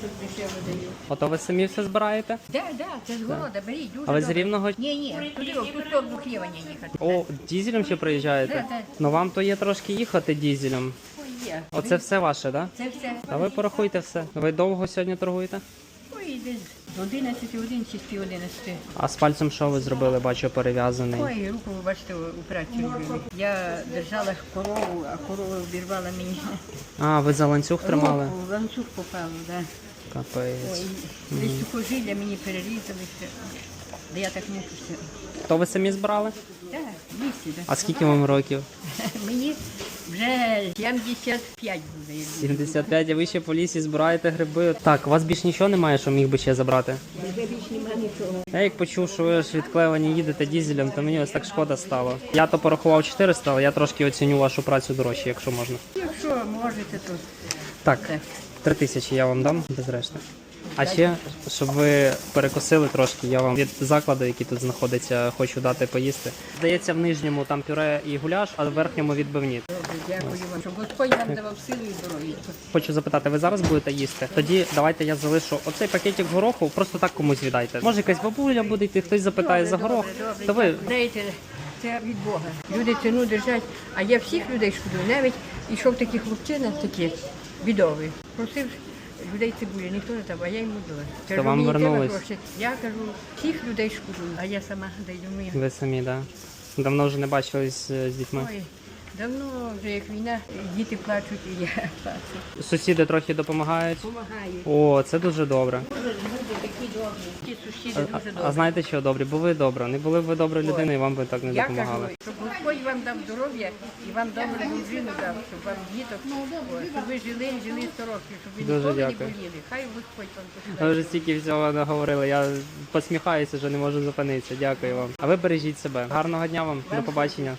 тут дешево дають. Ото ви самі все збираєте? Да, да, це з города, беріть, дуже А ви з добре. Рівного? Ні, ні, туди, в ту сторону Хлєваня їхати. О, дізелем ще приїжджаєте? Так, так. Ну вам то є трошки їхати дізелем. Ой, є. Оце все ваше, так? Це все. А ви порахуйте все. Ви довго сьогодні торгуєте? Ой, десь з 11 годин чи з пів 11. А з пальцем що ви зробили? Бачу, перев'язаний. Ой, руку, ви бачите, операцію робили. Я держала корову, а корова обірвала мені. А, ви за ланцюг тримали? Руку, в ланцюг попало, да. Капець. Ой, десь сухожилля мені перерізали. Да я так мучуся. То ви самі збирали? Так, місці. А скільки вам років? Мені вже 75 буде. 75, а ви ще по лісі збираєте гриби. Так, у вас більш нічого немає, що міг би ще забрати? Вже більш нема нічого. Я як почув, що ви ж від Клевані їдете дізелем, то мені ось так шкода стало. Я то порахував 400, але я трошки оціню вашу працю дорожче, якщо можна. Якщо можете, то Так, 3 тисячі я вам дам без решти. А ще, щоб ви перекусили трошки, я вам від закладу, який тут знаходиться, хочу дати поїсти. Здається, в нижньому там пюре і гуляш, а в верхньому відбивні. Добре, дякую вам, щоб Господь вам давав силу і здоров'я. Хочу запитати, ви зараз будете їсти? Тоді давайте я залишу оцей пакетик гороху, просто так комусь віддайте. Може, якась бабуля буде йти, хтось запитає за горох. Добре, То ви Знаєте, це від Бога. Люди ціну держать, а я всіх людей шкодую. Навіть ішов такий хлопчина, такий бідовий. Просив людей цибулі, ніхто не дав, а я йому дала. Кажу, вам «Мені треба вернулось?» гроші. Я кажу, всіх людей шкодую, а я сама даю мені. ви самі, да? Давно вже не бачились з з дітьми. Ой, давно вже як війна, діти плачуть, і я плачу. Сусіди трохи допомагають. Помагаю. О, це дуже добре. Дуже люди такі добрі. Ті сусіди А, дуже а добрі. знаєте що добрі? Бо ви добра. Не були б ви добра людина, і вам би так не Я допомагали. кажу, щоб Господь вам дав здоров'я і вам добру дружину дав, щоб вам діток, Ой, щоб ви жили, жили 100 років, щоб ви Дуже ніколи не дякую. боліли. Хай Господь вам Ви вже стільки всього наговорили. Я посміхаюся, вже не можу зупинитися. Дякую вам. А ви бережіть себе. Гарного дня вам. До побачення.